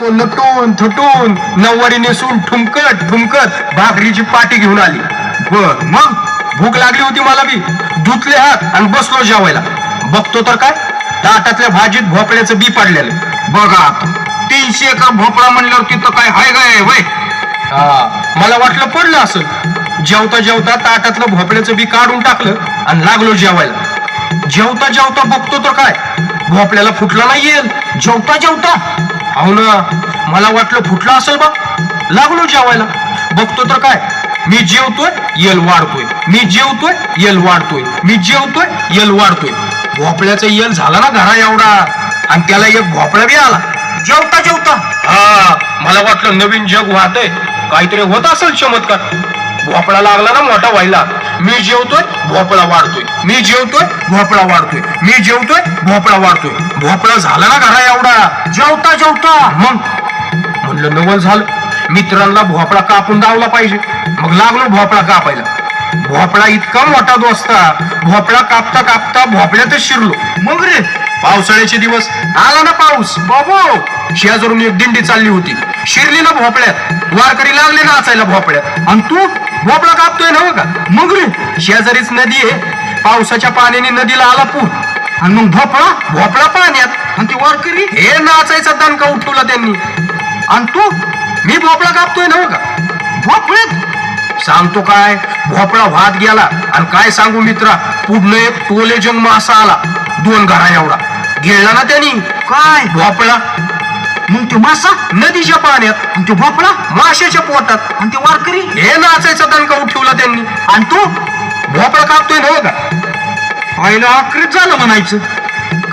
तो नटून थटून नऊवारी नेसून ठुमकत ठुमकत भाकरीची पाटी घेऊन आली. बर मग? भूक लागली होती मला बी. धुतले हात आणि बसलो जेवायला. बघतो तर काय? ताटातल्या भाजीत भोपळ्याचं बी पडलेलं. बघा तीनशे एकर भोपळा म्हणल्यावर तिथं काय हाय गाय वय? मला वाटलं पडलं असं जेवता जेवता ताटातलं भोपळ्याचं बी काढून टाकलं आणि लागलो जेवायला. जेवता जेवता बघतो तर काय? भोपळ्याला फुटला नाही येईल. जेवता जेवता. हो ना मला वाटलं फुटलं असेल बा. लागलो जेवायला. बघतो तर काय मी जेवतोय येल वाढतोय. मी जेवतोय येल वाढतोय. मी जेवतोय यल वाढतोय. भोपळ्याचा येल झाला ना घरा एवढा. आणि त्याला एक भोपळा बी आला. जेवता जेवता. हा मला वाटलं नवीन जग वाहतय. काहीतरी होत असेल चमत्कार. भोपळा लागला ना मोठा व्हायला. मी जेवतोय भोपळा वाढतोय. मी जेवतोय भोपळा वाढतोय. मी जेवतोय भोपळा वाढतोय. भोपळा झाला ना घरा एवढा? जेवता जेवता. मग? म्हणलं नवल झालं. मित्रांना भोपळा कापून दावला पाहिजे. मग लागलो भोपळा कापायला. भोपळा इतका मोठा दोस्ता. भोपळा कापता कापता भोपळ्यातच शिरलो. मग रे? पावसाळ्याचे दिवस. आला ना पाऊस. बाबो! शेजारून एक दिंडी चालली होती. शिरली ना भोपळ्यात. वारकरी लागले ना नाचायला भोपळ्यात. आणि तू? भोपळा कापतोय ना हो का? मग रे शेजारीच नदी आहे. पावसाच्या पाण्याने नदीला आला पूर. आणि मग भोपळा भोपळा पाण्यात. आणि ती वारकरी हे नाचायचा दणका उठवला त्यांनी. आणि तू मी भोपळा कापतोय ना हो का? भोपळ्यात सांगतो काय भोपळा वाहत गेला. आणि काय सांगू मित्रा पुढनं एक टोले जंग मासा आला. दोन घरा एवढा. गिळला ना त्यांनी. काय? भोपळा. मग तो मासा नदीच्या पाण्यात आणि भोपळा माशाच्या पोटात आणि ते वारकरी हे नाचायचा दणका उठवला त्यांनी. आणि तू भोपळा कापतोय ना हो का पाहिलं आकृत झालं म्हणायचं.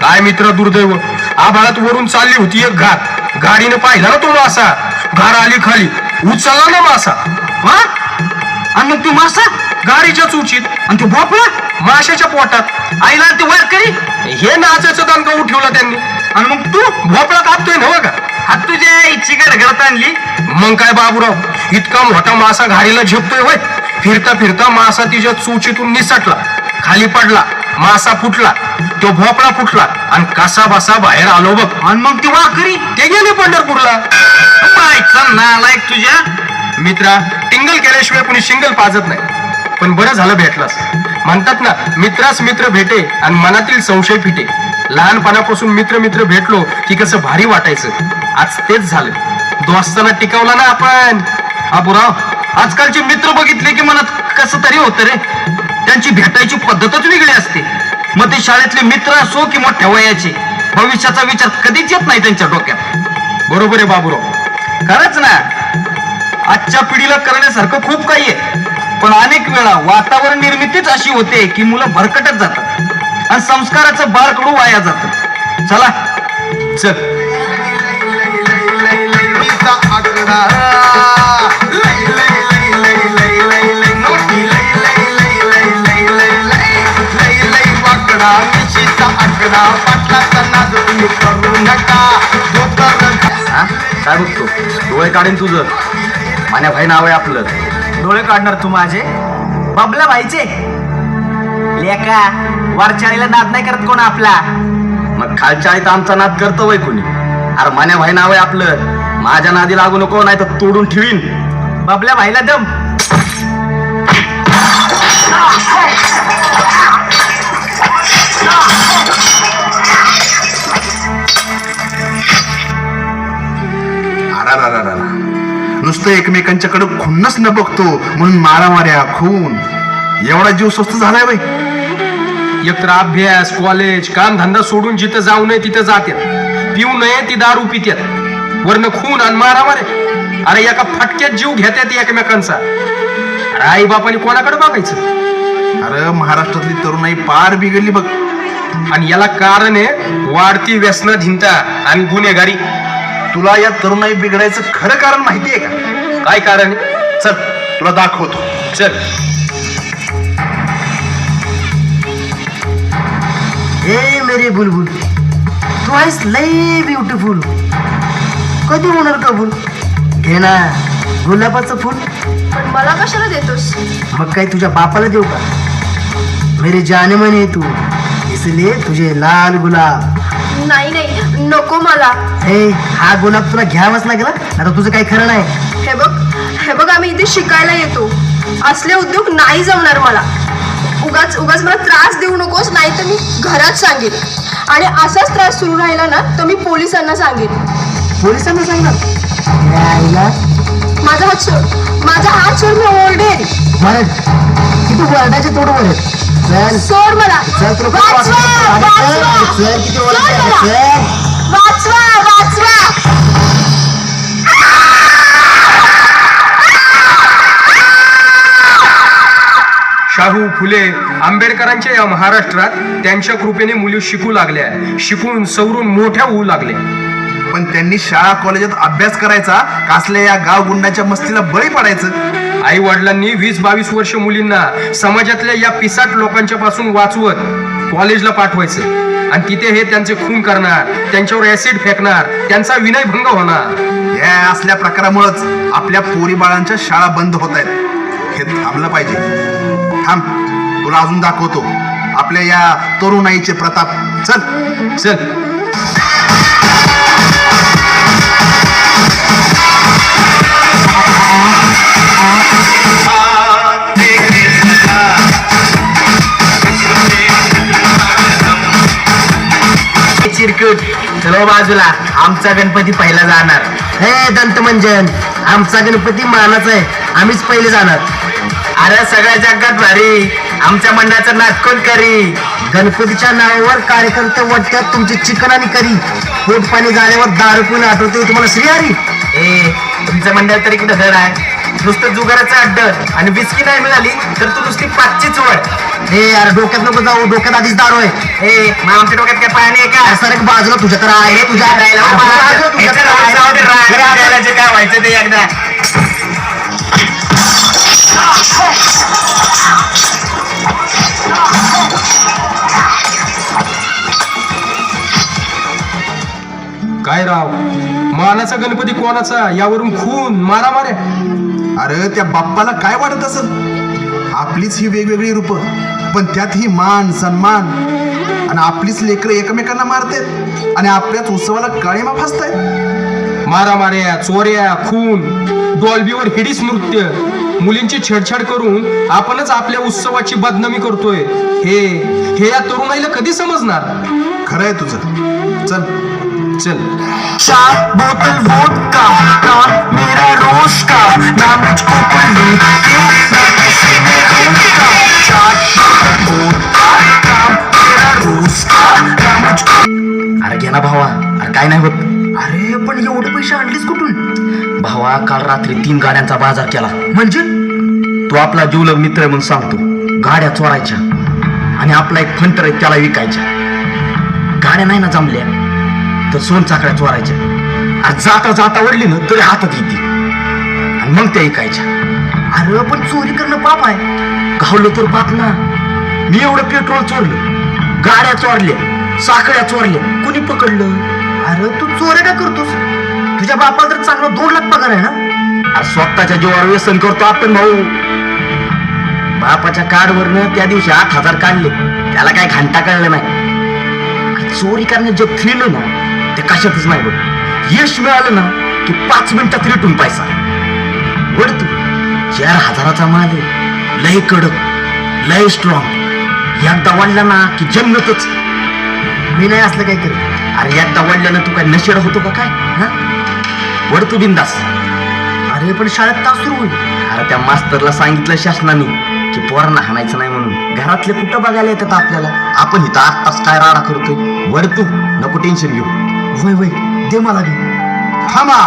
काय मित्र दुर्दैव आभाळात वरून चालली होती एक घात गाडीने पाहिला ना तो मासा. घार आली खाली. उचलला ना मासा. हा? आणि मग ती मासा गाडीच्या चुचीत आणि तो भोपळा माशाच्या पोटात. आईला ते वारकरी हे नाचायचं दणका उठवला त्यांनी. आणि मग तू भोपळा कापतोय ना हो का तुझ्या इच्छी घडघडत आणली मग काय बाबूराव? इतका मोठा मासा घारीला झेपतोय होय. फिरता फिरता मासा तिच्या चुचीतून निसटला. खाली पडला. मासा फुटला. तो भोपळा फुटला. आणि कसा बसा बाहेर आलो बघ. आणि मग ती वाकरी? ते गेले पंढरपूरला. नालायक तुझ्या. मित्रा टिंगल केल्याशिवाय कोणी शिंगल पाजत नाही. पण बरं झालं भेटलास. म्हणतात ना मित्रास मित्र भेटे आणि मनातील संशय फिटे. लहानपणापासून मित्र मित्र भेटलो की कसं भारी वाटायचं. आज तेच झालं. दोस्ताना टिकवला ना आपण. बाबूराव आजकालचे मित्र बघितले की मनात कसं तरी होतं रे. त्यांची भेटायची पद्धतच वेगळी असते. मग ते शाळेतले मित्र असो किंवा ठेवायचे भविष्याचा विचार कधीच येत नाही त्यांच्या डोक्यात. बरोबर आहे बाबूराव. खरंच ना? आजच्या पिढीला करण्यासारखं खूप काही आहे. पण अनेक वेळा वातावरण निर्मितीच अशी होते की मुलं भरकटत जातात. आणि संस्काराचं बाळ कडू वाया जात. चला चल. काय बघतो? डोळे काढेन तुझं. मान्या भाई नाव आहे आपलं. डोळे काढणार तू माझे? बबला भाईचे? लेका वरचाळीला नाद नाही करत कोण आपला? मग खालच्या आईत आमचा नाद करतो वय कोणी? अरे मान्या भाई नाव आहे आपलं. माझ्या नादी लागू नको नाही तर तोडून ठेवीन. बबल्या भाईला दम. नुसतं एकमेकांच्याकडे खुन्नच न बघतो म्हणून मारामाऱ्या खून. एवढा जीव स्वस्त झालाय बाई. एकतर अभ्यास कॉलेज काम धंदा सोडून जिथं जाऊ नये तिथं जात्यात. पिऊ नये ती दारू पित्यात. वरनं खून आणि मारामारे. अरे एका फटक्यात जीव घेत्यात एकमेकांचा. अरे आई बापाने कोणाकडे बघायचं? अरे महाराष्ट्रातली तरुणाई पार बिघडली बघ. आणि याला कारण आहे वाढती व्यसनाधीनता आणि गुन्हेगारी. तुला या तरुणाई बिघडायचं खरं कारण माहितीये का? काय कारण? चल तुला दाखवतो. चल. ए मेरी बुलबुल तू आहेस लई ब्युटिफुल कधी होणार कबूल घे ना गुलाबाचं फुल. पण मला कशाला देतोस? मग काय तुझ्या बापाला देऊ का? मेरे जाने मने तू. इसलिए तुझे लाल गुलाब. नाही नाही नको मला. ए हा गुलाब तुला घ्यावाच लागेल हं? आता तुझं काही खरं नाही. हे बघ हे बघ आम्ही इथे शिकायला येतो. असले उद्योग नाही जमणार मला. उगाच उगाच मला त्रास देऊ नकोस नाही तर मी घरात सांगेन. आणि असाच त्रास सुरू राहिला ना तर मी पोलिसांना सांगेन. पोलिसांना सांगणार. या आईला माझा हात सोड. माझा हात सोड मी ओरडेन किती वरडाचे तोड वर चल. सोड मला. चल तुला खूप वाचवा, वाटलं. अरे वाचवा. चल, किती सोड वरडाचे मला. चल. वाचवा वाचवा. शाहू फुले आंबेडकरांच्या या महाराष्ट्रात त्यांच्या कृपेने मुली शिकू लागल्या. शिकून सवरून मोठ्या होऊ लागल्या. पण त्यांनी शाळा कॉलेजात अभ्यास करायचा कासल्या या गाव गुंडाच्या मस्तीला बळी पडायचं. आई वडिलांनी वीस बावीस वर्ष मुलींना समाजातल्या या पिसाट लोकांच्या पासून वाचवत कॉलेजला पाठवायचं. आणि तिथे हे त्यांचे खून करणार त्यांच्यावर ऍसिड फेकणार त्यांचा विनयभंग होणार. या असल्या प्रकारामुळेच आपल्या पोरी बाळांच्या शाळा बंद होत आहेत. हे थांबलं पाहिजे. थांब तुला अजून दाखवतो. आपल्या या तरुणाईचे प्रताप. चल. चल. चिरकुट. चलो हो बाजूला. आमचा गणपती पहिला जाणार. हे दंतमंजन आमचा गणपती मानाच आहे. आम्हीच पहिले जाणार. अरे सगळ्या जगात भारी. आमच्या मंडळाचं नाच करी? गणपतीच्या नावावर कार्यकर्ते वाटतात तुमची चिकन आणि करी. पोट पाणी झाल्यावर दारू पिऊन आठवते तुम्हाला श्रीहरी? ए तुमचं मंडळ तरी कुठं घर आहे? नुसतं जुगाराचं अड्ड आणि बिस्की नाही मिळाली तर तू नुसती पाचची चवड ए यार डोक्यात नको जाऊ डोक्यात आधीच दारू आहे. ए मग आमच्या डोक्यात काय पाणी आहे का? सर बाजूला तुझ्या तर आहे तुझ्या काय व्हायचं ते एकदा. काय राव? मानाचा गणपती कोणाचा? यावरून खून मारामाऱ्या अरे त्या बाप्पाला काय वाटत असेल? आपलीच ही वेगवेगळी रूप. पण त्यात ही मान सन्मान आणि आपलीच लेकरं एकमेकांना मारतात आणि आपल्याच उत्सवाला काळीमा फासतायत. मारामाऱ्या चोऱ्या खून डॉल्बीवर हिडीस नृत्य मुलींची छेडछाड करून आपणच आपल्या उत्सवाची बदनामी करतोय. हे हे या तरुणाईला कधी समजणार? खरं आहे तुझं. चल. चल. चार बोतल वोडका का मेरा रोज का ना मुझको पल्लू के ना किसी ने का. अरे घे ना भावा. अरे काय नाही होत. अरे पण एवढे पैसे आणलेच कुठून? भावा काल रात्री तीन गाड्यांचा बाजार केला. म्हणजे? तो आपला जीवलग मित्र म्हणून सांगतो. गाड्या चोरायच्या आणि आपला एक फंटर आहे त्याला विकायच्या. गाड्या नाही ना जमल्या तर सोन चाकड्या चोरायच्या. जाता जाता वडली ना तरी हातात येते. आणि मग त्या विकायच्या. अरे पण चोरी करणं पाप आहे. घावलं तर पाप ना. मी एवढं पेट्रोल चोरलं गाड्या चोरल्या साखळ्या चोरल्या कुणी पकडलं? अरे तू चोऱ्या का करतोस? तुझ्या बापाला तर चांगला दोन लाख पगार आहे ना? अरे स्वतःच्या जीवावर व्यसन करतो आपण भाऊ. बापाच्या कार्डवरनं त्या दिवशी आठ हजार काढले. त्याला काय घंटा कळलं नाही. चोरी करणं जे थ्रिल ना ते कशातच नाही बघ. यश मिळालं ना की पाच मिनिटात रिटून पैसा. वडतू चार हजाराचा माल आहे. लय कडक लय स्ट्रॉंग एकदा वाढला ना की जन्मतच मी नाही असलं काय करत. अरे एकदा वाढल्यानं तू काय नशेड होतो का काय? हा? वडतो बिंदास अरे पण शाळेत तास सुरू होईल? अरे त्या मास्तरला सांगितलं शासनाने की पोरांना हाणायचं नाही म्हणून. घरातले कुठं बघायला येतात आपल्याला? आपण इथं आठ तास काय राडा करतोय? वड तू नको टेन्शन घेऊ. वय वय दे मला थांबा.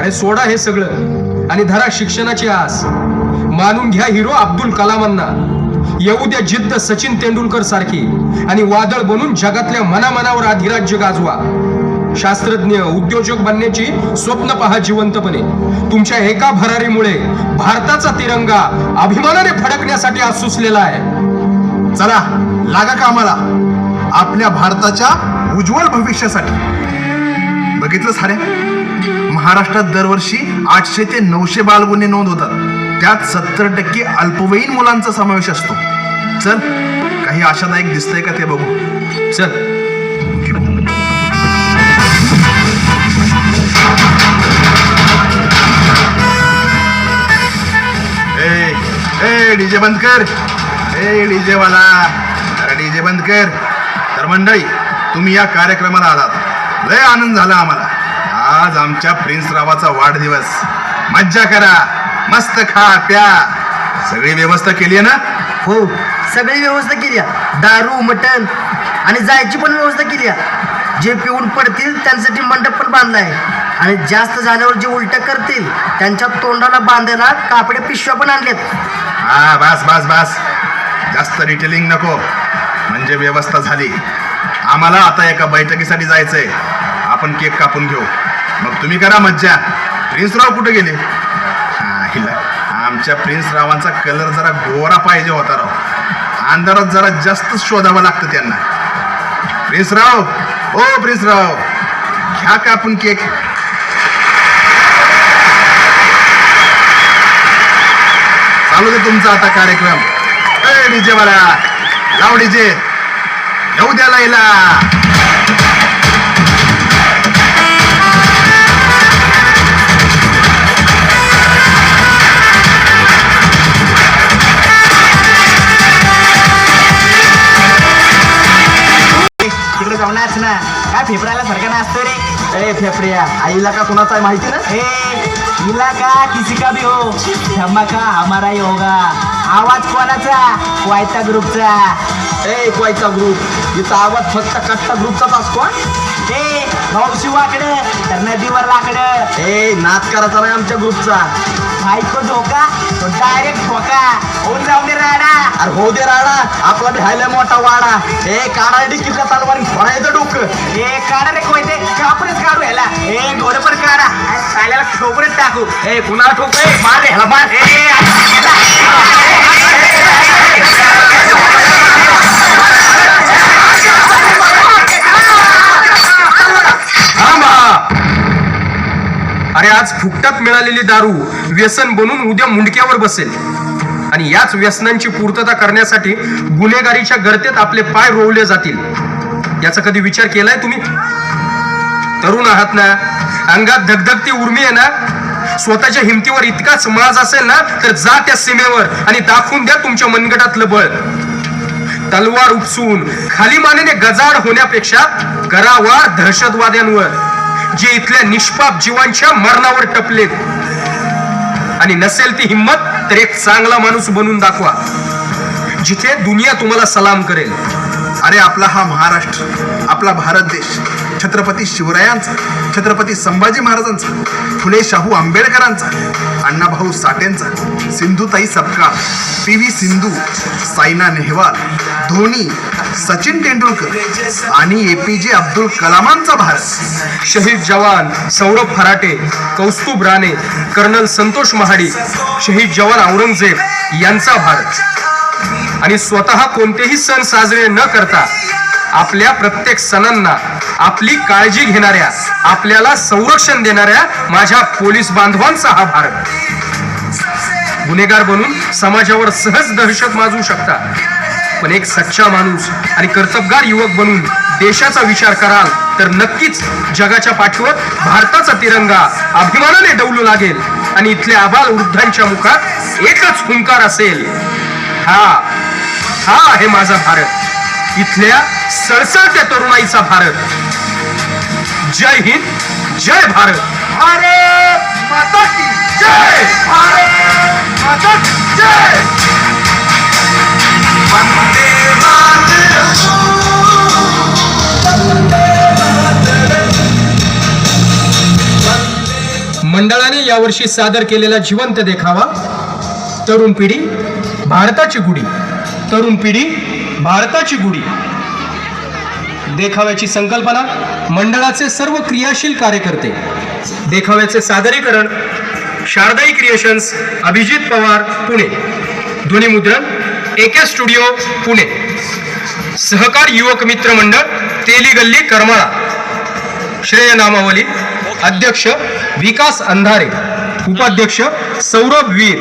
अरे सोडा हे सगळं. आणि धरा शिक्षणाची आस. मानून घ्या हिरो अब्दुल कलामांना. येऊ द्या जिद्द सचिन तेंडुलकर सारखी. आणि वादळ बनून जगातल्या मनामनावर अधिराज्य गाजवा. शास्त्रज्ञ उद्योजक बनण्याची स्वप्न पहा जिवंतपणे. तुमच्या एका भरारीमुळे भारताचा तिरंगा अभिमानाने फडकण्यासाठी आज सुचलेला आहे. चला लागा कामाला. आपल्या भारताच्या उज्ज्वल भविष्यासाठी. बघितलं साऱ्या? महाराष्ट्रात दरवर्षी आठशे ते नऊशे बालगुन्हे नोंद होतात. त्यात सत्तर टक्के अल्पवयीन मुलांचा समावेश असतो. चल काही आशादायक दिसतंय का ते बघू? चल. ए ए डीजे बंद कर. ए डीजे वाला. डीजे बंद कर. तर मंडळी तुम्ही या कार्यक्रमाला आलात. लय आनंद झाला आम्हाला. आज आमच्या प्रिन्स रावाचा वाढदिवस. मज्जा करा. मस्त खा प्या. सगळी व्यवस्था केली आहे ना? हो सगळी व्यवस्था केली आहे. दारू मटण आणि जायची पण व्यवस्था केली आहे. जे पिऊन पडतील त्यांसाठी मंडप पण बांधला आहे आणि जास्त झाल्यावर जे उलट करतील त्यांच्या तोंडाला बांधायला कापडे पिशव्या पण आणल्यात हा बस बस बस. जास्त डिटेलिंग नको. म्हणजे व्यवस्था झाली. आम्हाला आता एका बैठकीसाठी जायचंय. आपण केक कापून घेऊ. मग तुम्ही करा मज्जा. प्रिन्सराव कुठे गेले? हा, हिला. आमच्या प्रिन्स रावांचा कलर जरा गोरा पाहिजे होता राव. अंधारात जरा जास्त शोधावं लागतं त्यांना. प्रिन्सराव ओ प्रिन्सराव घ्या आपण केक चालू दे तुमचा आता कार्यक्रम. डीजे वाला लाव डीजे येऊ द्या लाईला. नाच ना. काय फेफड्याला सारखं नाचतो रे? ए फेफड्या आईला का कोणाचा आहे माहिती ना? ए हिला का किसी का भी हो? धमाका हमारा ही होगा? आवाज कोणाचा? क्वायता ग्रुपचा. ए क्वायता ग्रुप. इथं आवाज फक्त कट्टा ग्रुपचाच असतो ए भाऊशी वाकडं तर नदीवर लाकडं. ए नाच करायचा नाही आमच्या ग्रुपचा. बायको धोका? डायरेक्ट ठोका होऊन जाऊ दे राडा अरे हो दे राडा आपला भ्यायला मोठा वाडा ए काढा डिकीतल्या तलवारी फोडायचं डोकं ए काढा रे कोयते कापडच काढू ह्याला ए घोडे पण काढा चाल्याला ठोकरच टाकू ए कुणाला ठोक मार रे ह्याला मार थांबा अरे आज फुकटात मिळालेली दारू व्यसन बनून उद्या मुंडक्यावर बसेल. आणि याच व्यसनांची पूर्तता करण्यासाठी गुन्हेगारीच्या गर्तेत आपले पाय रोवले जातील. याचा कधी विचार केलाय तुम्ही? तरुण आहात ना अंगात धगधगती उर्मी आहे ना स्वतःच्या हिमतीवर इतकाच माज असेल ना तर जा त्या सीमेवर आणि दाखवून द्या तुमच्या मनगटातलं बळ. तलवार उपसून खाली मानेने गजाड होण्यापेक्षा करावार दहशतवाद्यांवर. जे इथल्या निष्पाप जीवांच्या मरणावर टपलेत. आणि नसेल ती हिंमत तर एक चांगला माणूस बनून दाखवा जिथे दुनिया तुम्हाला सलाम करेल. अरे आपला हा महाराष्ट्र आपला भारत देश छत्रपती शिवरायांचा छत्रपती संभाजी महाराजांचा फुले शाहू आंबेडकरांचा अण्णाभाऊ साठेंचा सिंधुताई सपकाळ पी व्ही सिंधू सायना नेहवाल धोनी सचिन तेंडुलकर आणि ए पी जे अब्दुल कलामांचा भारत. शहीद जवान सौरभ फराटे कौस्तुभ राणे कर्नल संतोष महाडी शहीद जवान औरंगजेब यांचा भारत. आणि स्वतः कोणतेही सण साजरे न करता आपल्या प्रत्येक सणांना आपली काळजी घेणाऱ्या आपल्याला संरक्षण देणाऱ्या माझ्या पोलीस बांधवांचा हा भारत. गुन्हेगार बनून समाजावर सहज दहशत माजू शकता. पण एक सच्चा माणूस आणि कर्तबगार युवक बनून देशाचा विचार कराल तर नक्कीच जगाच्या पाठीवर भारताचा तिरंगा अभिमानाने डौलू लागेल आणि इथल्या आबाल वृद्धांच्या मुखात एकच हुंकार असेल. हा हा आहे माझा भारत. इथल्या सळसळत्या तरुणाईचा भारत. जय हिंद जय भारत. भारत माता की जय! भारत माता की जय! मंडळाने यावर्षी सादर केलेला जिवंत देखावा. तरुण पिढी भारताची गुढी. तरुण पिढी भारताची गुढी. देखाव्याची संकल्पना मंडळाचे सर्व क्रियाशील कार्यकर्ते. देखाव्याचे सादरीकरण शारदाई क्रिएशन्स अभिजित पवार पुणे. ध्वनिमुद्रण एके स्टुडिओ पुणे. सहकार युवक मित्र मंडळ तेली गल्ली करमाळा. श्रेय नामावली अध्यक्ष विकास अंधारे उपाध्यक्ष सौरभ वीर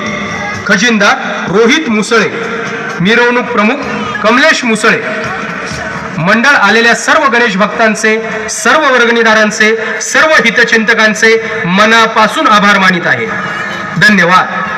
खजिनदार रोहित मुसळे मिरवणूक प्रमुख कमलेश मुसळे. मंडळ आलेल्या सर्व गणेश भक्तांचे सर्व वर्गणीदारांचे सर्व हितचिंतकांचे मनापासून आभार मानित आहे. धन्यवाद.